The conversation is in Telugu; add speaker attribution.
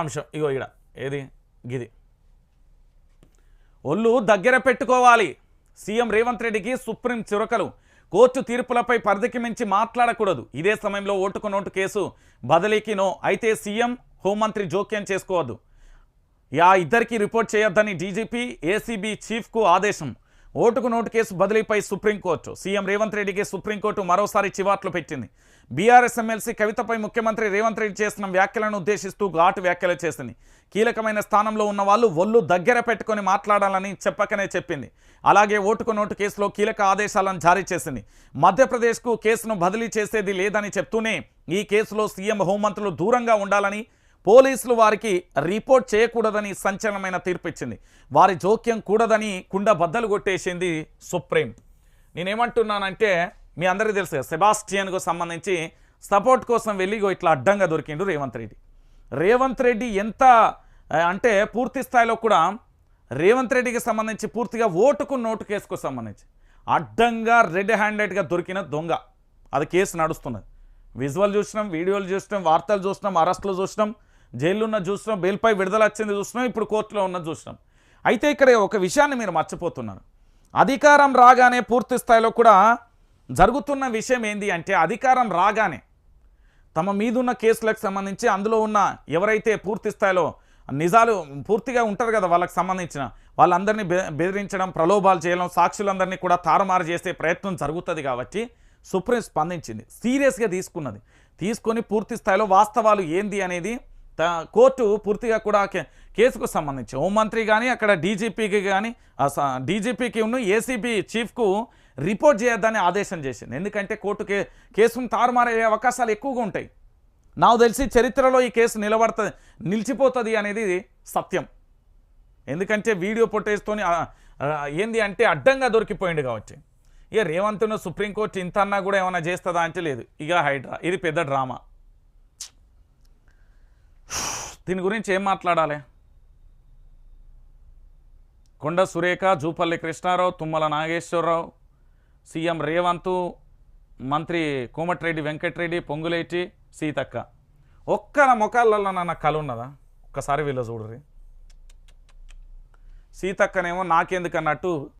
Speaker 1: అంశం. ఇగో ఇక్కడ. ఏది? గిది. ఒళ్ళు దగ్గర పెట్టుకోవాలి. సీఎం రేవంత్ రెడ్డికి సుప్రీం చురకలు. కోర్టు తీర్పులపై పరిధికి మించి మాట్లాడకూడదు. ఇదే సమయంలో ఓటుకు నోటు కేసు బదిలీకి నో. అయితే సీఎం హోంమంత్రి జోక్యం చేసుకోవద్దు. యా ఇద్దరికి రిపోర్ట్ చేయొద్దని డీజీపీ ఏసీబీ చీఫ్కు ఆదేశం. ఓటుకు నోటు కేసు బదిలీపై సుప్రీంకోర్టు. సీఎం రేవంత్ రెడ్డికి సుప్రీంకోర్టు మరోసారి చివాట్లు పెట్టింది. బీఆర్ఎస్ ఎమ్మెల్సీ కవితపై ముఖ్యమంత్రి రేవంత్ రెడ్డి చేసిన వ్యాఖ్యలను ఉద్దేశిస్తూ ఘాటు వ్యాఖ్యలు చేసింది. కీలకమైన స్థానంలో ఉన్న వాళ్ళు ఒళ్ళు దగ్గర పెట్టుకొని మాట్లాడాలని చెప్పకనే చెప్పింది. అలాగే ఓటుకు నోటు కేసులో కీలక ఆదేశాలను జారీ చేసింది. మధ్యప్రదేశ్కు కేసును బదిలీ చేసేది లేదని చెప్తూనే ఈ కేసులో సీఎం హోంమంత్రులు దూరంగా ఉండాలని పోలీసులు వారికి రిపోర్ట్ చేయకూడదని సంచలనమైన తీర్పు ఇచ్చింది వారి జోక్యం కూడదని కుండ బద్దలు కొట్టేసింది సుప్రీం. నేనేమంటున్నానంటే మీ అందరికీ తెలుసు సెబాస్టియన్కు సంబంధించి సపోర్ట్ కోసం వెళ్ళి ఇట్లా అడ్డంగా దొరికిండు రేవంత్ రెడ్డి. రేవంత్ రెడ్డి ఎంత అంటే పూర్తి స్థాయిలో కూడా రేవంత్ రెడ్డికి సంబంధించి పూర్తిగా ఓటుకు నోటు కేసుకు సంబంధించి అడ్డంగా రెడ్ హ్యాండెడ్గా దొరికిన దొంగ. అది కేసు నడుస్తున్నది. విజువల్ చూసినాం వీడియోలు చూసినాం వార్తలు చూసినాం అరెస్టులు చూసినాం జైల్లో ఉన్న చూసినాం బెయిల్పై విడుదల వచ్చింది చూసినాం ఇప్పుడు కోర్టులో ఉన్నది చూసినాం అయితే ఇక్కడ ఒక విషయాన్ని మీరు మర్చిపోతున్నారు. అధికారం రాగానే పూర్తి స్థాయిలో కూడా జరుగుతున్న విషయం ఏంది అంటే అధికారం రాగానే తమ మీదున్న కేసులకు సంబంధించి అందులో ఉన్న ఎవరైతే పూర్తి స్థాయిలో నిజాలు పూర్తిగా ఉంటారు కదా వాళ్ళకి సంబంధించిన వాళ్ళందరినీ బె బెదిరించడం ప్రలోభాలు చేయడం సాక్షులందరినీ కూడా తారుమారు చేసే ప్రయత్నం జరుగుతుంది కాబట్టి సుప్రీం స్పందించింది. సీరియస్గా తీసుకున్నది. తీసుకొని పూర్తి స్థాయిలో వాస్తవాలు ఏంది అనేది కోర్టు పూర్తిగా కూడా కేసుకు సంబంధించి హోంమంత్రి కానీ అక్కడ డీజీపీకి కానీ డీజీపీకి ఉన్న ఏసీబీ చీఫ్కు రిపోర్ట్ చేయొద్దని ఆదేశం చేసింది. ఎందుకంటే కోర్టు కే కేసును తారుమారయ్యే అవకాశాలు ఎక్కువగా ఉంటాయి. నాకు తెలిసి చరిత్రలో ఈ కేసు నిలబడుతుంది నిలిచిపోతుంది అనేది సత్యం. ఎందుకంటే వీడియో ఫుటేజ్తోని ఏంది అంటే అడ్డంగా దొరికిపోయింది కాబట్టి ఇక రేవంత్ను సుప్రీంకోర్టు ఇంత అన్నా కూడా ఏమైనా చేస్తుందా అంటే లేదు. ఇక హైడ్రా ఇది పెద్ద డ్రామా. దీని గురించి ఏం మాట్లాడాలి? కొండ సురేఖ జూపల్లి కృష్ణారావు తుమ్మల నాగేశ్వరరావు సీఎం రేవంత్ మంత్రి కోమటిరెడ్డి వెంకటరెడ్డి పొంగులేటి సీతక్క. ఒక్క ముఖాలలో నా కళ ఉన్నదా? ఒక్కసారి వీళ్ళు చూడరి సీతక్కనేమో నాకెందుకు అన్నట్టు